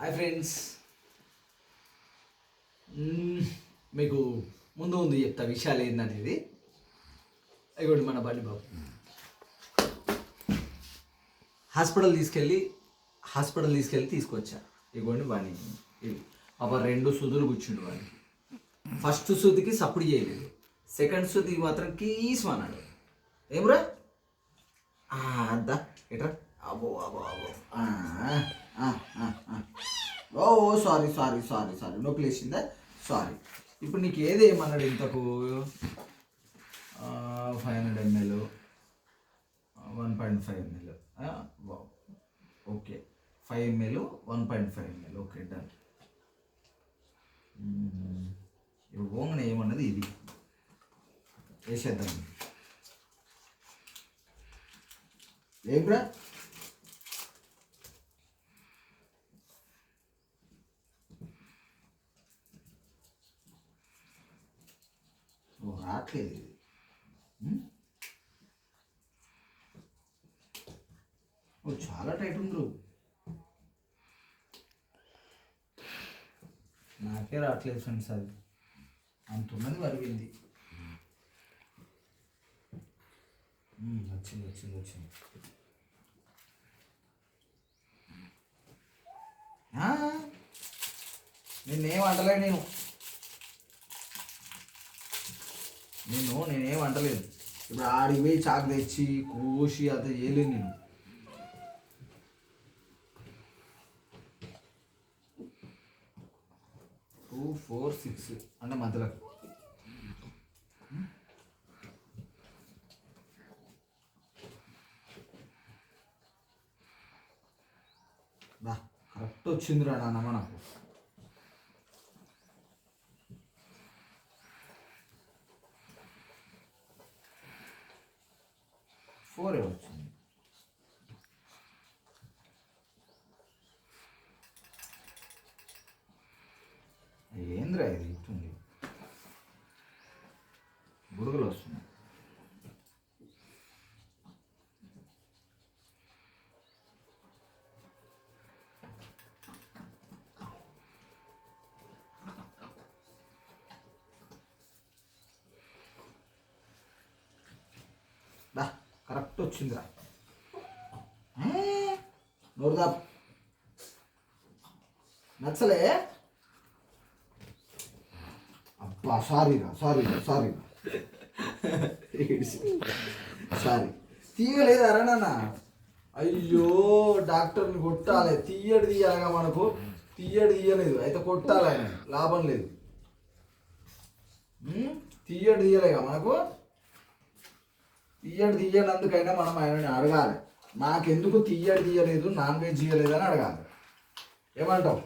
Hi friends. మీకు ముందు ముందు చెప్తా విషయాలు ఏందనేది. ఇగోండి మన బండి బాబు. హాస్పిటల్ తీసుకెళ్ళి హాస్పిటల్ తీసుకెళ్ళి తీసుకొచ్చా. ఇగోండి వాడిని ఇవి రెండు సుదులు కూర్చుండు వాడిని ఫస్ట్ సూదికి సప్పుడు చేయలేదు. సెకండ్ సూదికి మాత్రం కీస్ అన్నాడు ఏమురా? అద్దా. ఎట్రా? అబ్బో అబ్బో అబ్బో. సారీ సారీ సారీ సారీ నొప్పి లేచిందా సారీ ఇప్పుడు నీకు ఏది ఏమన్నాడు ఇంతకు? Five hundred ml one point five ml okay five ml one point five ml okay done ఇప్పుడు ఏమన్నది ఇది? వేసేద్దాం. ఏం బ్రా ఓ రావట్లేదు ఇది చాలా టైట్ ఉంది నాకే రావట్లేదు ఫ్రెండ్స్ అది. అంత ఉన్నది వరిగింది. వచ్చింది వచ్చింది వచ్చింది. ఆ, నిన్నేం అంటలే నేను? నేను నేనేం అంటలేదు. ఇప్పుడు ఆడికి పోయి చాకు తెచ్చి కోసి అది చేయలేను నేను. టూ ఫోర్ సిక్స్ అంటే మధ్యలో. బా కరెక్ట్ వచ్చిందిరా నాన్న మనకు. ఫోర్ వచ్చింది ఏంద్రా ఇది ఇస్తుంది బుడగలు వస్తున్నాయి దా కరెక్ట్ వచ్చిందిరా. నోరుదా నచ్చలే? అబ్బా సారీరా సారీరా సారీ సారీ. తీయలేదారా నాన్న? అయ్యో డాక్టర్ని కొట్టాలి. తీయడు తీయాలిగా మనకు. తీయడు తీయలేదు. అయితే కొట్టాలి ఆయన. లాభం లేదు. తీయడు తీయలేగా మనకు? తీయడు తీయనందుకైనా మనం ఆయనని అడగాలి. మాకెందుకు తీయడు తీయలేదు నాన్ వెజ్ తీయలేదు అని అడగాలి. ఏమంటావు?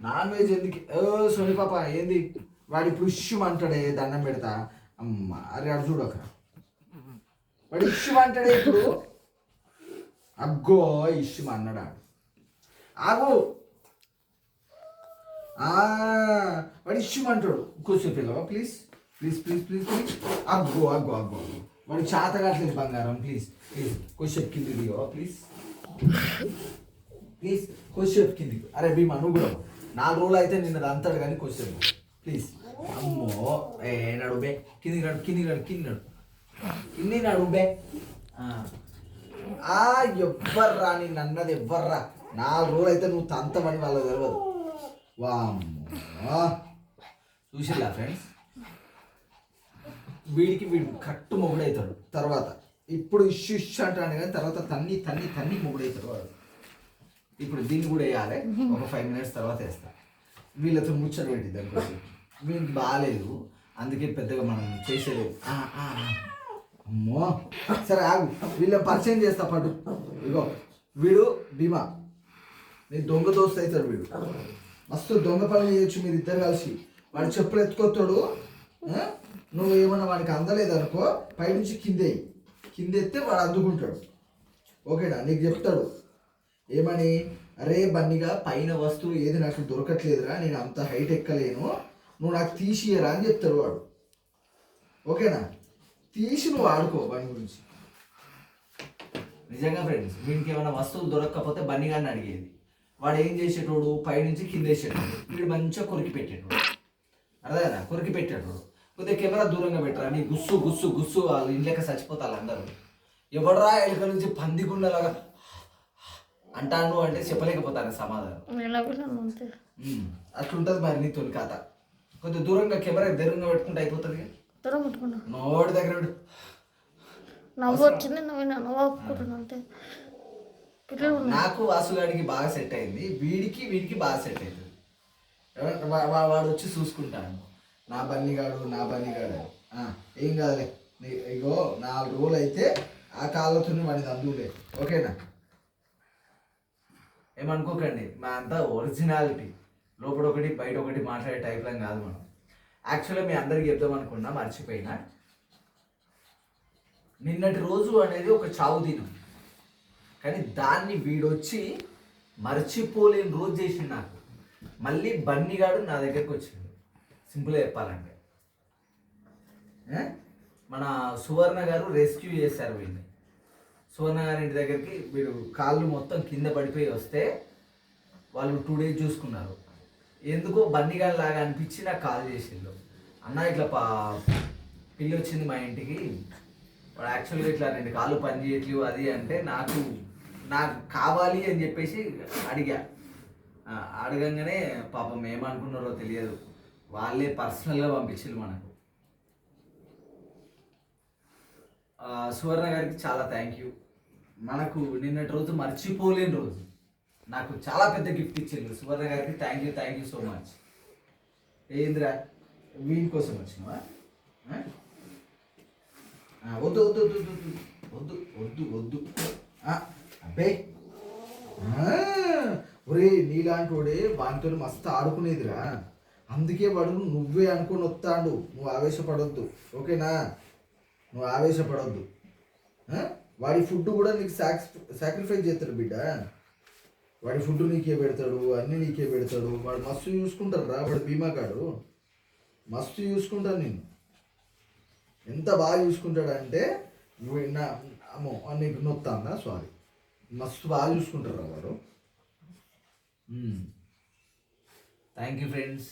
నాన్ వెజ్ ఎందుకు? ఓ సోని పాప ఏంది? వాడి పుష్యం అంటాడే దండం పెడతా. అమ్మ అరే అడు చూడక వాడు ఇష్యం అంటాడే ఇప్పుడు? అగ్గో ఇష్యం అన్నాడు ఆగు. ఆ, వాడు ఇష్యం అంటాడు. కూర్చో పిల్లవా please. Please please please please అగ్గో అగ్గో అగ్గో అగ్గో చాత చేత కావట్లేదు బంగారం. ప్లీజ్ ప్లీజ్ కొంచెం కింది దిగో. ప్లీజ్ ప్లీజ్ కొంచెం కింది అరే భీమా నువ్వు కూడా నాలుగు రోజులు అయితే నిన్న అంతాడు కానీ కొంచెం ప్లీజ్ అమ్మో. ఏ నడు బే. కింది నడు కింది నడు కింది నడు. కింది నడు బే. ఆ. ఎవ్వర్రా నేను అన్నది ఎవ్వర్రా. నాలుగు రోజులు అయితే నువ్వు తంతమని వాళ్ళకి తెలియదు వామ్మో. చూసిల్లా ఫ్రెండ్స్ వీడికి వీడు కట్టు మొగుడవుతాడు తర్వాత. ఇప్పుడు ఇష్యూ ఇష్యూ అంటాడు కానీ తర్వాత తన్ని తన్ని తన్ని మొగుడవుతాడు వాడు. ఇప్పుడు దీన్ని కూడా వేయాలి. ఒక ఫైవ్ మినిట్స్ తర్వాత వేస్తా. వీళ్ళతో ముచ్చట పెట్టి దానికోసం వీళ్ళకి బాగాలేదు అందుకే పెద్దగా మనం చేసేలేదు. అమ్మో. సరే ఆగు. వీళ్ళ పరిచయం చేస్తా పట్టు ఇగో వీడు భీమా. నీ దొంగ దోస్తు అవుతాడు వీడు. మస్తు దొంగ పని చేయొచ్చు మీరు ఇద్దరు కలిసి. వాడు చెప్పులు ఎత్తుకొస్తాడు నువ్వు ఏమన్నా వాడికి అందలేదు అనుకో పైనుంచి కిందే కింద ఎత్తే వాడు అందుకుంటాడు ఓకేనా? నీకు చెప్తాడు. ఏమని? అరే బన్నిగా పైన వస్తువు ఏది నాకు దొరకట్లేదురా నేను అంత హైట్ ఎక్కలేను నువ్వు నాకు తీసియరా అని చెప్తాడు వాడు. ఓకేనా? తీసి నువ్వు ఆడుకో బండి గురించి. నిజంగా ఫ్రెండ్స్ వీడికి ఏమైనా వస్తువులు దొరకకపోతే బన్నీగాన్ని అడిగేది. వాడు ఏం చేసేటోడు? పైనుంచి కింద వేసేటోడు వీడు మంచిగా కొరికి పెట్టేటోడు. అర్థమైనా కొరికి పెట్టేటోడు. కొద్దిగా కెమెరా దూరంగా పెట్టరా? నీ గుస్సు గుస్సు గుస్సు వాళ్ళు ఇంట్లోకి చచ్చిపోతారు అందరూ. ఎవడరా ఎలుక నుంచి పంది గుండెలాగా అంటాను అంటే చెప్పలేకపోతాను సమాధానం. అట్లుంటది మరి నీ తొలి కథ. కొద్దిగా దూరంగా కెమెరా దూరంగా పెట్టుకుంటే అయిపోతుంది. దూరం పెట్టుకున్నా నోటి దగ్గర. నవ్వు వచ్చింది నవ్వు అంతే. నాకు వాసుగాడికి బాగా సెట్ అయింది. వీడికి వీడికి బాగా సెట్ వా- వాడు వచ్చి చూసుకుంటాను నా బన్నిగాడు నా బన్నిగాడు. ఏం కాదులే. ఇగో నాలుగు రోజులు అయితే ఆ కాళ్ళతో వాడిని అందులే. ఓకేనా? ఏమనుకోకండి మా అంతా ఒరిజినాలిటీ. లోపల ఒకటి బయట ఒకటి మాట్లాడే టైప్లో కాదు మనం. యాక్చువల్గా మీ అందరికి చెప్దాం అనుకున్నా మర్చిపోయినా. నిన్నటి రోజు అనేది ఒక చావు దినం. కానీ దాన్ని వీడొచ్చి మర్చిపోలేని రోజు చేసిండు నాకు. మళ్ళీ బన్నీగాడు నా దగ్గరికి వచ్చింది సింపుల్గా చెప్పాలంటే. మన సువర్ణ గారు రెస్క్యూ చేశారు వీడిని సువర్ణ గారి ఇంటి దగ్గరికి వీడు కాళ్ళు మొత్తం కింద పడిపోయి వస్తే వాళ్ళు టూ డేస్ చూసుకున్నారు. ఎందుకో బన్నీగాడి లాగా అనిపించి నాకు కాల్ చేసిండు. అన్న ఇట్లా పా పిల్లి వచ్చింది మా ఇంటికి. వాడు యాక్చువల్గా ఇట్లా రెండు కాళ్ళు పని చేయట్లేవు అది అంటే నాకు నాకు కావాలి అని చెప్పేసి అడిగా. అడగంగానే పాపం ఏమనుకున్నారో తెలియదు. వాళ్ళే పర్సనల్గా పంపించారు మనకు. సువర్ణ గారికి చాలా థ్యాంక్ యూ మనకు నిన్నటి రోజు మర్చిపోలేని రోజు. నాకు చాలా పెద్ద గిఫ్ట్ ఇచ్చింది సువర్ణ గారికి thank you thank you so much ఏంద్రా వీని కోసం వచ్చినావా? వద్దు వద్దు వద్దు వద్దు వద్దు. వద్దు వద్దు అబ్బే. ఒరే నీలాంటి వాడే వానితో మస్తు ఆడుకునేదిరా. అందుకే వాడు నువ్వే అనుకుని వస్తాడు. నువ్వు ఆవేశపడొద్దు. ఓకేనా? నువ్వు ఆవేశపడొద్దు. వాడి ఫుడ్ కూడా నీకు సాక్స్ సాక్రిఫైస్ చేస్తాడు బిడ్డ. వాడి ఫుడ్ నీకే పెడతాడు అన్నీ నీకే పెడతాడు. వాడు మస్తు చూసుకుంటారు రా వాడు బీమా కాడు. మస్తు చూసుకుంటాను నేను. ఎంత బాగా చూసుకుంటాడంటే నువ్వు నా అమ్మో నీకు నొత్తాందా? సారీ మస్తు బాగా చూసుకుంటారు రా వాడు. Thank you friends